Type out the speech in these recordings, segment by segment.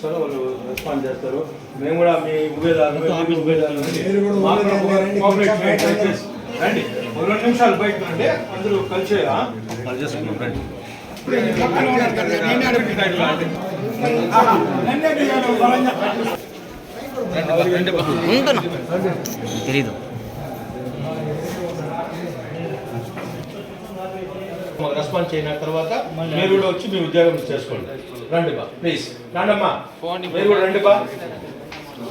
చాలా వాళ్ళు రెస్పాండ్ చేస్తారు. మేము కూడా మీ. రండి. ఒక రెండు నిమిషాలు బయట రండి అందరూ కలిసి చేసుకున్నాం రండి. తెలీదు. మాకు రెస్పాన్స్ అయిన తర్వాత మీరు కూడా వచ్చి మీ ఉద్యోగం చేసుకోండి. రండి బా ప్లీజ్ రండమ్మా మీరు కూడా రండి బా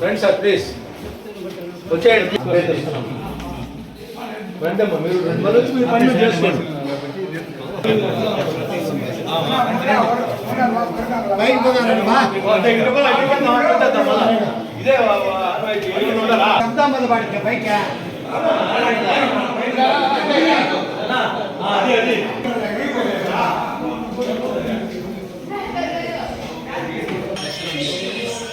రండి సార్ ప్లీజ్ వచ్చేయండి రండి అమ్మా మీరు రండి మళ్ళీ వచ్చి మీరు పని మీరు చేసుకోండి అంటే ఇక్కడ కూడా అన్ని మంది మాట్లాడతాం మళ్ళా. ఇదే వా- వా- అరవై- ఏడు వందలా? ఆ, అది అది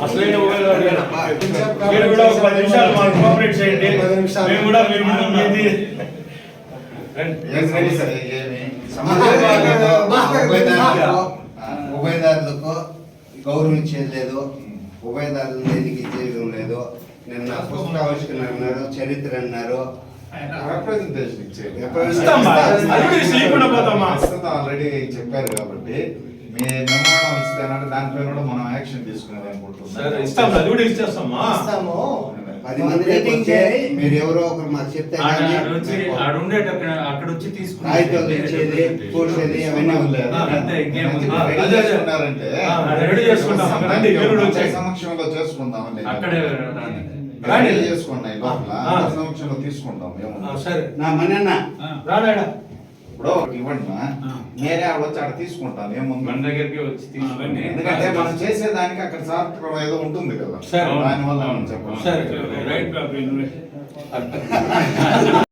లేదు. మీరు కూడా ఒక పది నిమిషాలు మాకు కోఆపరేట్ చేయండి. మేము కూడా ముందు ఉభయదారులకు గౌరవించేది లేదు. ఉభయదారులు దేనికి ఇచ్చేయడం లేదు. నిన్న పుస్తకావిష్కరణ అన్నారు చరిత్ర అన్నారు. రిప్రజెంటేషన్ ఇచ్చేది. ఆల్రెడీ చెప్పారు కాబట్టి మీ మెమోరం ఇస్తానంటే దానిపైన కూడా మనం యాక్షన్ తీసుకునేది సరే అనుకుంటున్నాం ఇస్తాం అది కూడా ఇచ్చేస్తామా? పది మంది లేకపోతే మీరు ఎవరో ఒకరు మాకు చెప్తే కానీ అక్కడ వచ్చి తీసుకుని కూర్చేది అవన్నీ రెడీ రెడీ చేసుకుంటాం. రండి. సమక్షంలో చేసుకుందామండి అక్కడే రండి. రెడీ. చేసుకోండి లోపల. సమక్షంలో తీసుకుంటాం సరే. నా మనన్న రానాడా ఇప్పుడు ఇవ్వండి మా. నేనే వచ్చి ఆడ తీసుకుంటాను మన ఏముంది దగ్గరికి వచ్చి తీసుకుని ఎందుకంటే మనం చేసేదానికి అక్కడ సార్థకం ఏదో ఉంటుంది కదా. సరే. దానివల్ల మనం